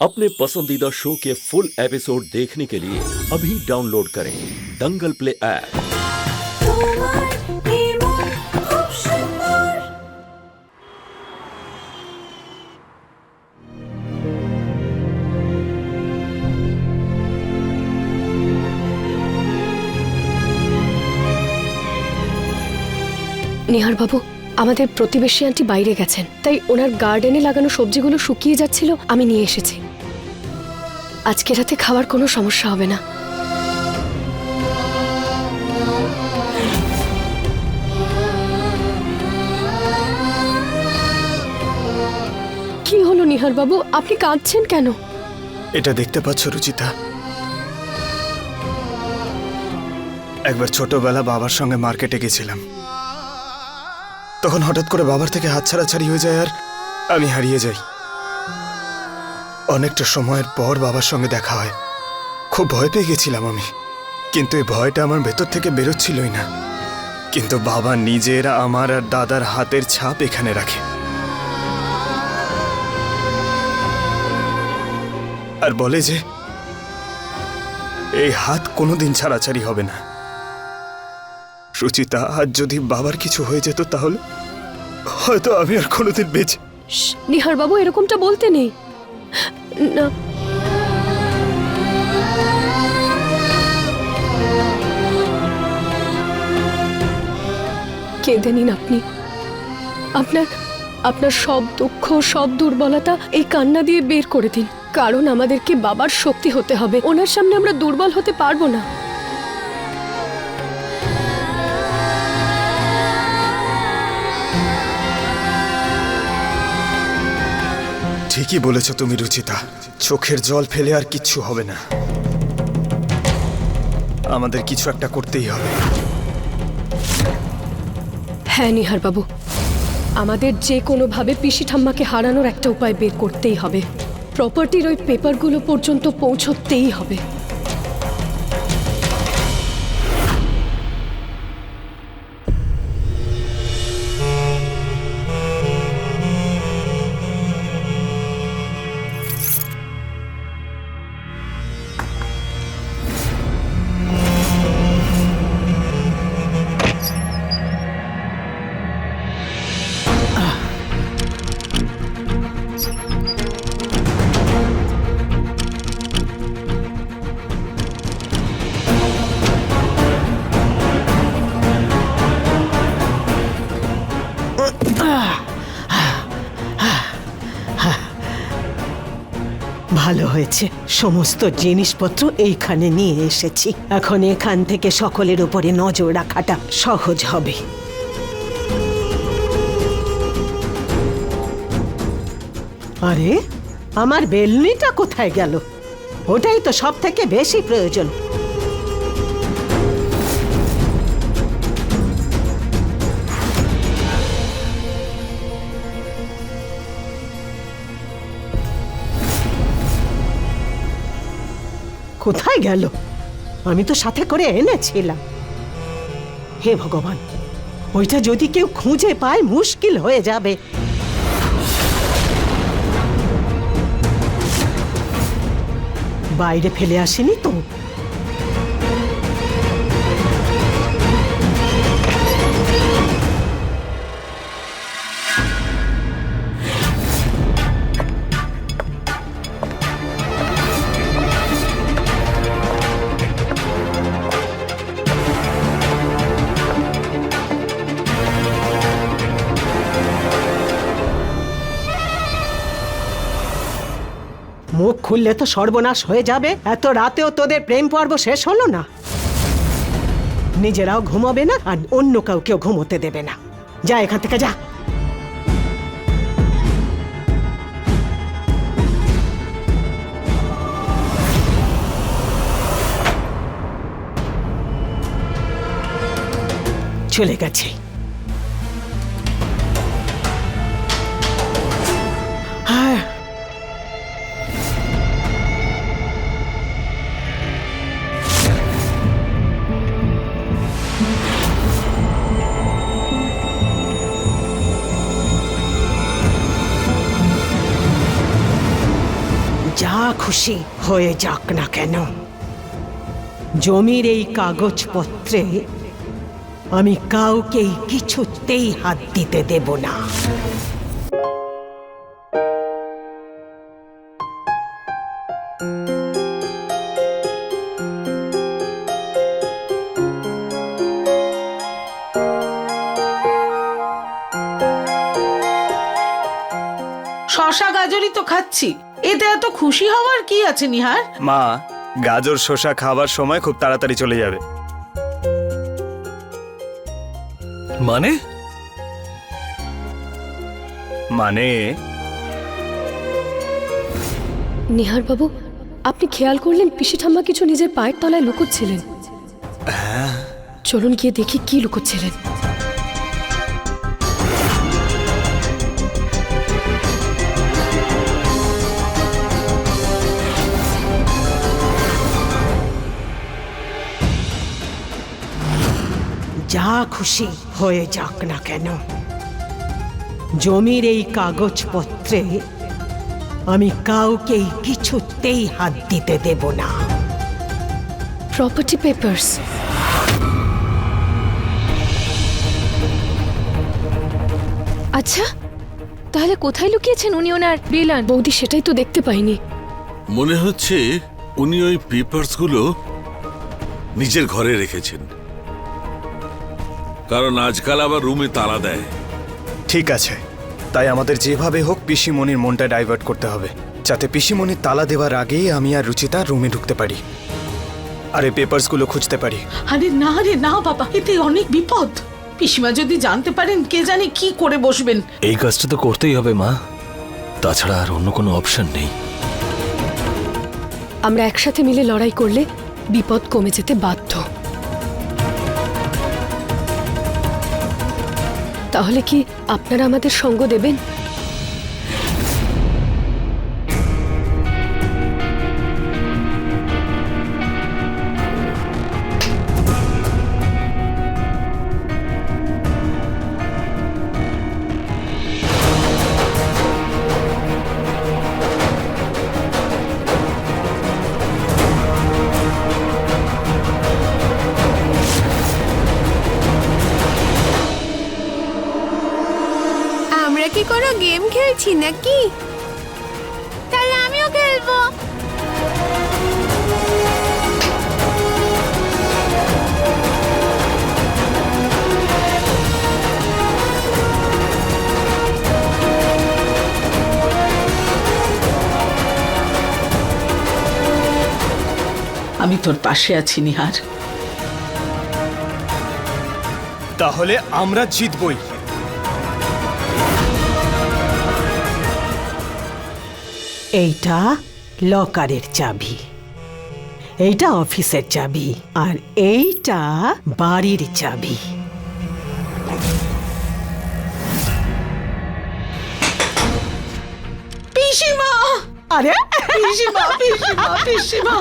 अपने पसंदीदा शो के फुल एपिसोड देखने के लिए अभी डाउनलोड करें दंगल प्ले ऐप তোমার নির্মল খুব সুন্দর নিহার বাবু আমাদের প্রতিবেশী আন্টি বাইরে গেছেন তাই ওনার গার্ডেনে লাগানো সবজিগুলো শুকিয়ে যাচ্ছিল আমি নিয়ে এসেছি আজকে রাতে খাওয়ার কোনো সমস্যা হবে না। কি হলো নিহার বাবু আপনি কাঁদছেন কেন? এটা দেখতে পাচ্ছ রুচিতা। একবার ছোটবেলা বাবার সঙ্গে মার্কেটে গেছিলাম। তখন হঠাৎ করে বাবার থেকে হাত ছাড়াছাড়ি হয়ে যায় আর আমি হারিয়ে যাই। অনেকটা সময়ের পর বাবার সঙ্গে দেখা হয়। খুব ভয় পেয়ে গেছিলাম আমি। কিন্তু এই ভয়টা আমার ভেতর থেকে বেরোচ্ছিলই না। কিন্তু বাবা নিজের আমার আর দাদার হাতের ছাপ এখানে রাখে। আর বলে যে, এই হাত কোনোদিন ছাড়াছাড়ি হবে না। সুচিতা, আজ যদি বাবার কিছু হয়ে যেত তাহলে হয়তো আমি আর কোনোদিন বেঁচে নিহার বাবু এরকমটা বলতে নেই। না। কেঁদে নিন আপনি। আপনার আপনার সব দুঃখ, সব দুর্বলতা এই কান্না দিয়ে বের করে দিন। কারণ আমাদেরকে বাবার শক্তি হতে হবে। ওনার সামনে আমরা দুর্বল হতে পারব না। ঠিকই বলেছ তুমি, রুচিতা। চোখের জল ফেলে আর কিচ্ছু হবে না। আমাদের কিছু একটা করতেই হবে। হ্যাঁ নিহার বাবু আমাদের যে কোনোভাবে পিসি ঠাম্মাকে হারানোর একটা উপায় বের করতেই হবে। প্রপার্টির ওই পেপারগুলো পর্যন্ত পৌঁছতেই হবে। ভালো হয়েছে। সমস্ত জিনিসপত্র এইখানে নিয়ে এসেছি। এখন এখান থেকে সকলের উপরে নজর রাখাটা সহজ হবে। আরে, আমার বেলনিটা কোথায় গেল? ওটাই তো সব থেকে বেশি প্রয়োজন। কোথায় গেল? আমি তো সাথে করে এনেছিলাম। হে ভগবান, ওইটা যদি কেউ খুঁজে পায়, মুশকিল হয়ে যাবে। বাইরে ফেলে আসেনি তো? খুললে তো সর্বনাশ হয়ে যাবে। এত রাতেও তোদের প্রেম পর্ব শেষ হলো না? নিজেরাও ঘুমাবে না আর অন্য কাউকেও ঘুমোতে দেবে না। যা এখান থেকে যা। চলে গেছে। খুশি হয়ে যাক না কেন? জমির এই কাগজপত্রে আমি কাউকেই কিছুতেই হাত দিতে দেব না। শশা গাজরই তো খাচ্ছি। এতে এত খুশি হওয়ার কি আছে নিহার? মা গাজর শসা খাবার সময় খুব তাড়াতাড়ি চলে যাবে। মানে? মানে? নিহার বাবু আপনি খেয়াল করলেন পিসি ঠাম্মা কিছু নিজের পায়ের তলায় লুকোচ্ছিলেন? চলুন গিয়ে দেখি কি লুকোচ্ছিলেন। যা খুশি হয়ে যাক না কেন। জমির এই কাগজপত্রে আমি কাউকেই কিছুতেই হাত দিতে দেব না। প্রপার্টি পেপার্স আচ্ছা তাহলে কোথায় লুকিয়েছেন উনি ওনার বিলান বৌদি সেটাই তো দেখতে পাইনি। মনে হচ্ছে উনি ওই পেপারসগুলো নিজের ঘরে রেখেছেন। কারণ আজকাল আবার রুমে তালা দেয়। ঠিক আছে। তাই আমাদের যেভাবে হোক পিসিমণির মনটা ডাইভার্ট করতে হবে। যাতে পিসিমণির তালা দেওয়ার আগেই আমি আর রুচিতা রুমে ঢুকতে পারি। আর এই পেপারসগুলো খুঁজতে পারি। আরে না রে না বাবা এতে অনেক বিপদ। পিসিমা যদি জানতে পারেন কে জানে কি করে বসবেন। এই কাজটা তো করতেই হবে মা। তাছাড়া আর অন্য কোনো অপশন নেই। আমরা একসাথে মিলে লড়াই করলে বিপদ কমে যেতে বাধ্য। তাহলে কি আপনারা আমাদের সঙ্গ দেবেন? আমরা কি কোনো গেম খেলছি নাকি? তাহলে আমিও খেলব। আমি তোর পাশে আছি নিহার। তাহলে আমরা জিতবই। এইটা লকারের চাবি। এইটা অফিসের চাবি আর এইটা বাড়ির চাবি। পিসিমা! আরে? পিসিমা পিসিমা পিসিমা!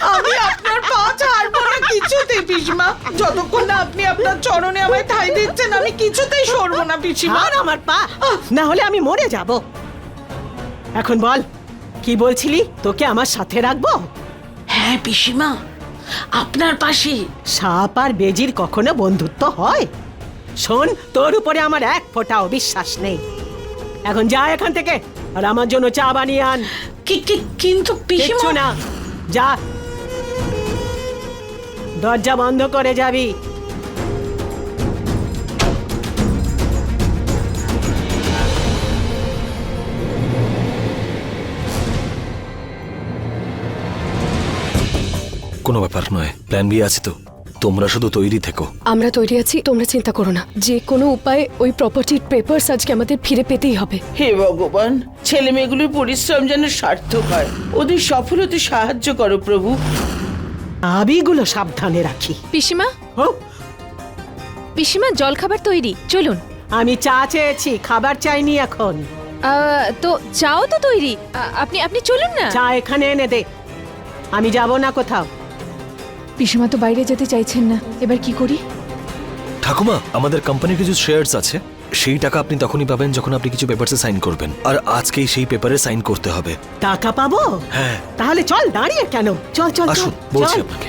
আমি আপনার পা ছাড়বো না কিছুতেই পিসিমা। যতক্ষণ না আপনি আপনার চরণে আমায় ঠাই দিচ্ছেন আমি কিছুতেই সরবো না পিসিমা। আর আমার পা! না হলে আমি মরে যাব। এখন বল। কি বলছিলি? তোকে আমার সাথে রাখব? হ্যাঁ পিসিমা। আপনার পাশে। সাপ আর বেজির কখনো বন্ধুত্ব হয়? শোন তোর উপরে আমার এক ফোঁটাও অবিশ্বাস নেই। এখন যা এখান থেকে আর আমার জন্য চা বানিয়ে আন। কি কি কিন্তু পিসিমা না। যা। দরজা বন্ধ করে যাবি। কোনো ব্যাপার নয়। প্ল্যান বি আছে তো। তোমরা শুধু তৈরি থেকো। আমরা তৈরি আছি তোমরা চিন্তা করো না। যে কোনো উপায়ে ওই প্রপার্টির পেপার্স আজকে আমাদের ফিরে পেতেই হবে। হে ভগবান ছেলে মেয়েগুলোর পরিশ্রম যেন সার্থক হয় ওদের সফল হতে সাহায্য করো প্রভু। আবিগুলো সাবধানে রাখি। পিসিমা? ও পিসিমা জলখাবার তৈরি। চলুন। আমি চা চেয়েছি খাবার চাইনি এখন। আহ, তো চাও তো তৈরি। আ- আপনি আপনি চলুন না। চা এখানে এনে দে। আমি যাব না কোথাও। পিসিমা তো বাইরে যেতে চাইছেন না। এবার কি করি? ঠাকুমা আমাদের কোম্পানির কিছু শেয়ারস আছে। সেই টাকা আপনি তখনই পাবেন যখন আপনি কিছু পেপারসে সাইন করবেন। আর আজকেই সেই পেপারে সাইন করতে হবে। টাকা পাবো? হ্যাঁ। তাহলে চল দাঁড়িয়ে কেন? চল চল চল, আসুন বলছি আপনাকে।